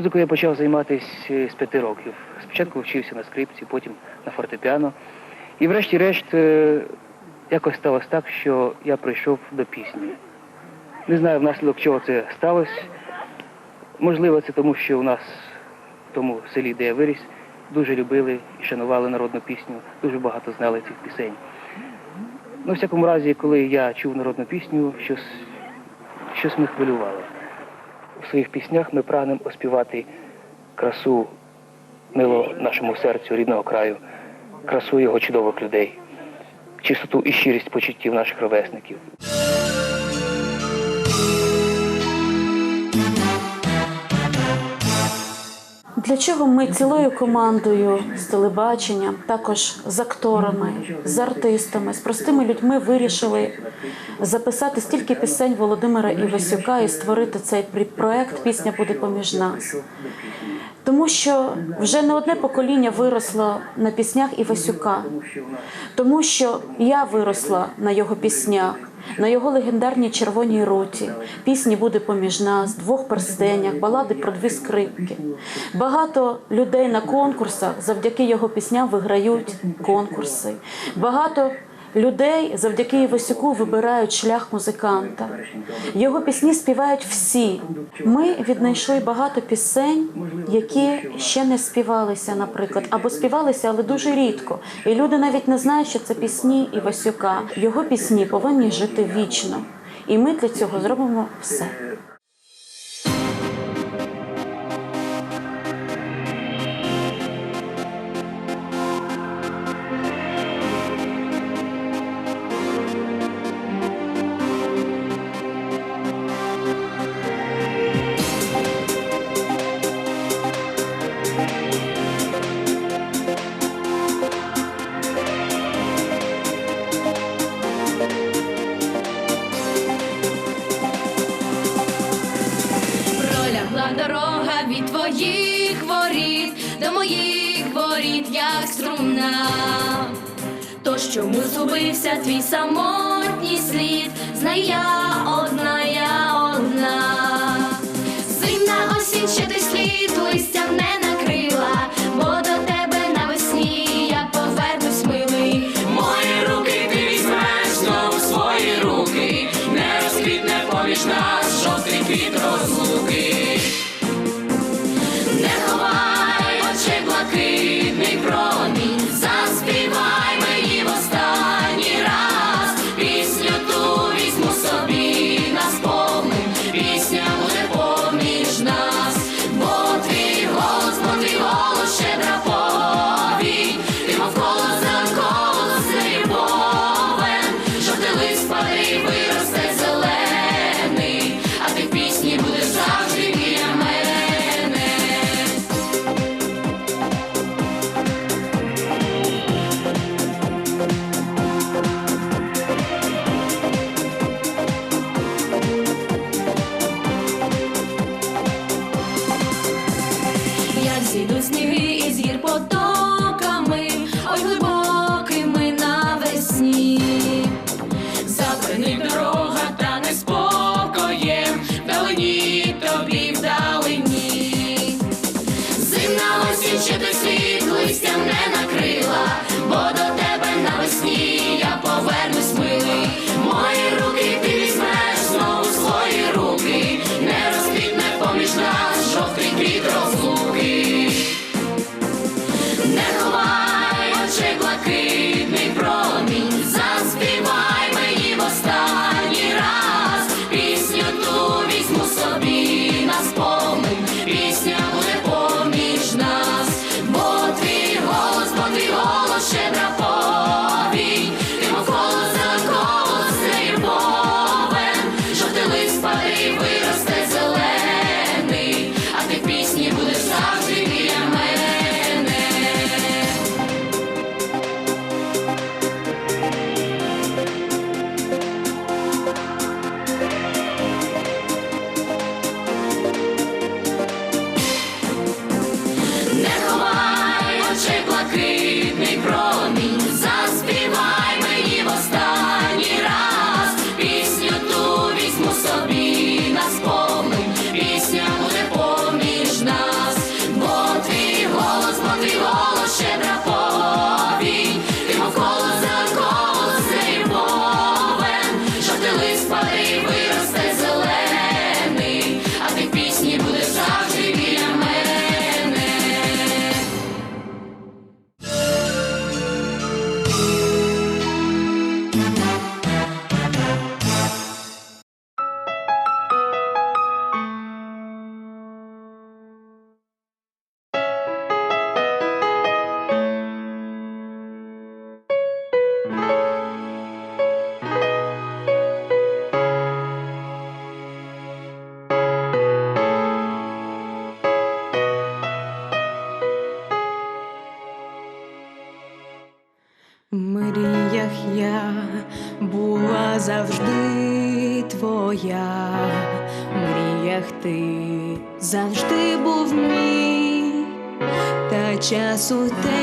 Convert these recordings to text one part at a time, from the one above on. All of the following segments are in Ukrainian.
Музикою я почав займатися з п'яти років. Спочатку вчився на скрипці, потім на фортепіано. І врешті-решт е, якось сталося так, що я прийшов до пісні. Не знаю, внаслідок чого це сталося. Можливо, це тому, що у нас в тому селі, де я виріс, дуже любили і шанували народну пісню, дуже багато знали цих пісень. Ну, в всякому разі, коли я чув народну пісню, щось, щось мене хвилювало. У своїх піснях ми прагнемо оспівати красу мило нашому серцю рідного краю, красу його чудових людей, чистоту і щирість почуттів наших ровесників. Для чого ми цілою командою з телебаченням, також з акторами, з артистами, з простими людьми вирішили записати стільки пісень Володимира Івасюка і створити цей проект Пісня буде поміж нас. Тому що вже не одне покоління виросло на піснях Івасюка, тому що я виросла на його піснях, на його легендарній червоній роті, Пісні буде поміж нас, двох перстенях, балади про дві скрипки. Багато людей на конкурсах завдяки його пісням виграють конкурси. Багато людей завдяки Івасюку вибирають шлях музиканта. Його пісні співають всі. Ми віднайшли багато пісень, які ще не співалися, наприклад, або співалися, але дуже рідко. І люди навіть не знають, що це пісні Івасюка. Його пісні повинні жити вічно. І ми для цього зробимо все. Дорога від твоїх воріт до моїх воріт, як струна. Тож чому згубився твій самотній слід? Знай я одна, я одна. Зимна осінь ще ти слід листя не azul.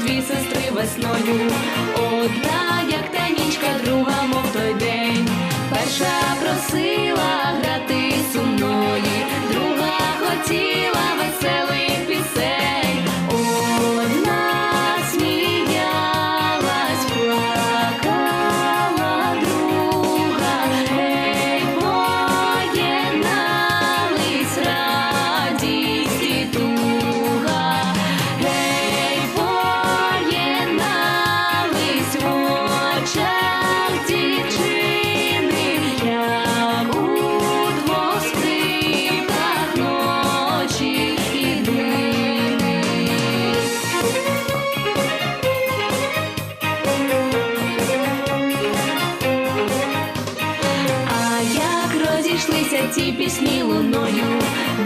дві сестри весною. Одна, як та нічка, друга, мов той день. Перша просила. Ті пісні луною.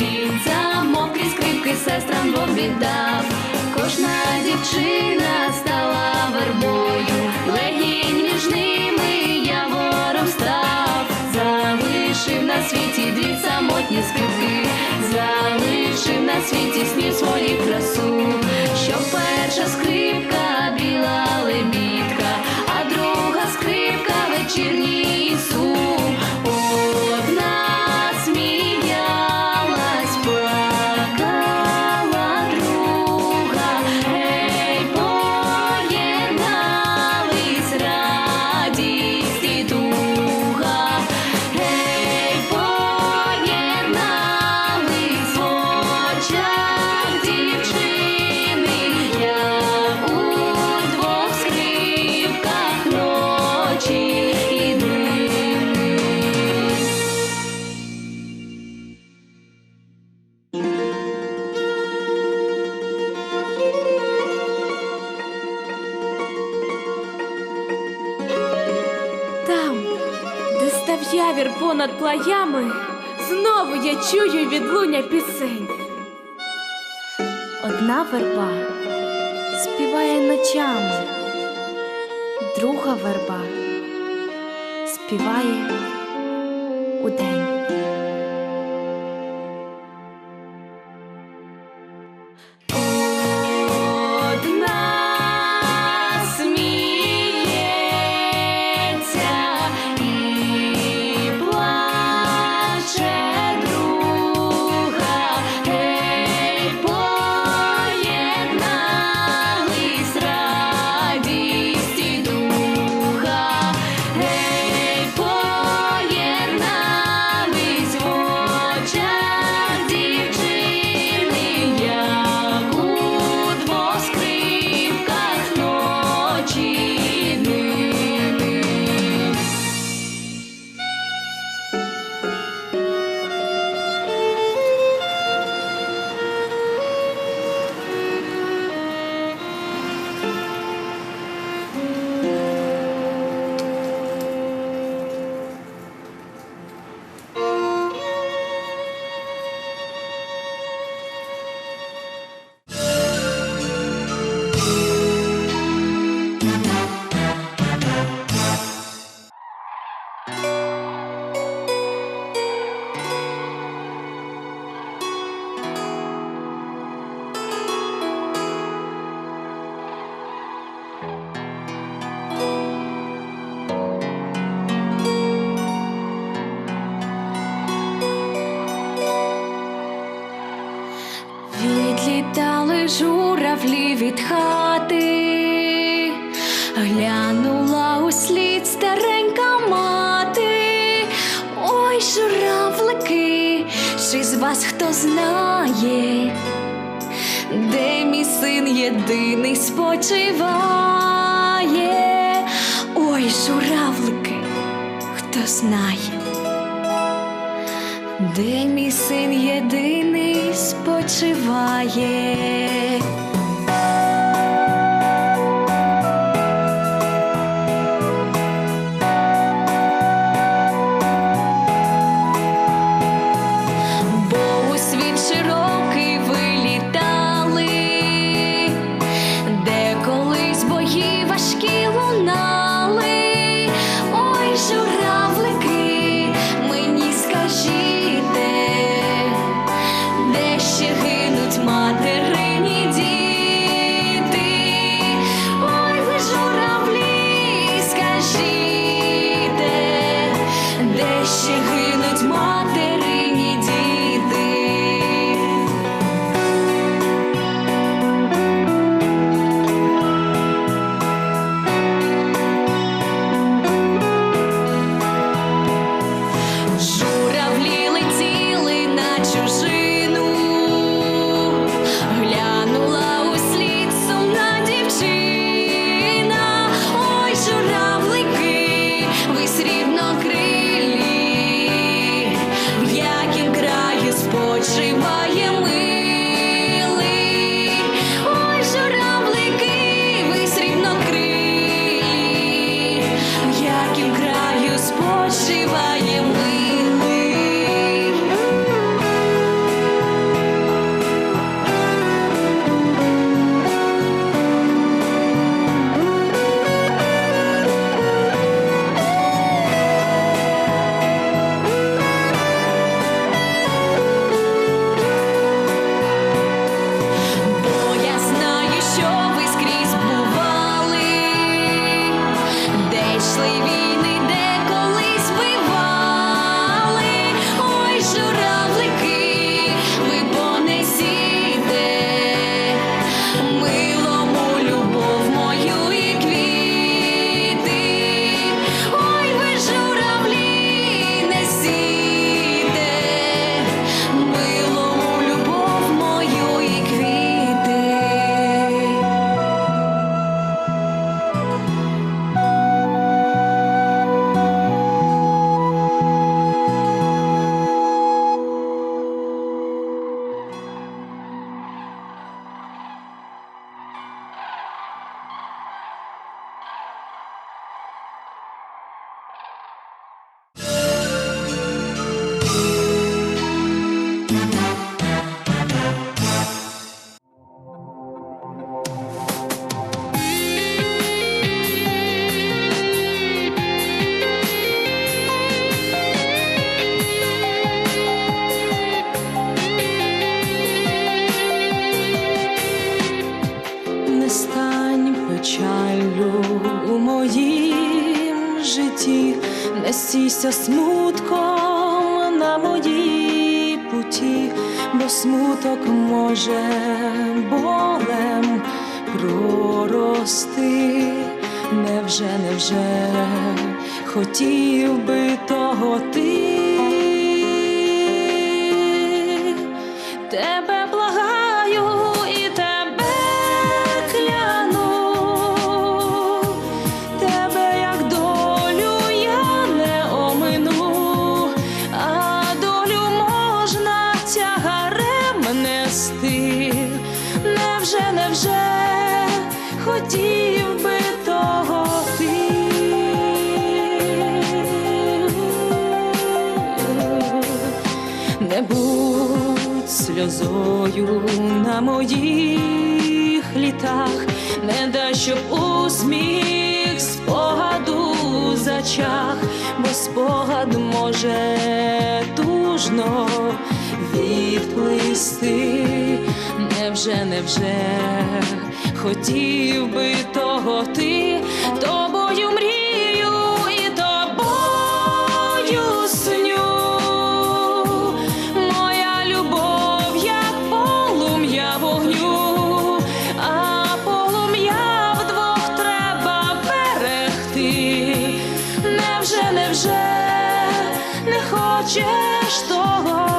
Він замок і скрипки сестрам двом віддав. Кожна дівчина стала вербою, легінь між ними явором став. Залишив на світі дві самотні скрипки, залишив на світі снів свою красу, що перша скрипка верба співає ночами, друга верба співає удень. Вас хто знає, де мій син єдиний спочиває? Ой, журавлики, хто знає? Де мій син єдиний спочиває. не стійся смутком на моїй путі, бо смуток може болем прорости, невже, невже хотів би того ти. хотів би того не будь сльозою на моїх літах, не дай, щоб усміх спогаду зачах, бо спогад може тужно відплисти, невже, невже хотів би того ти тобою мрію і тобою сню, моя любов, як полум'я вогню, а полум'я вдвох треба берегти. Невже, невже не хочеш того?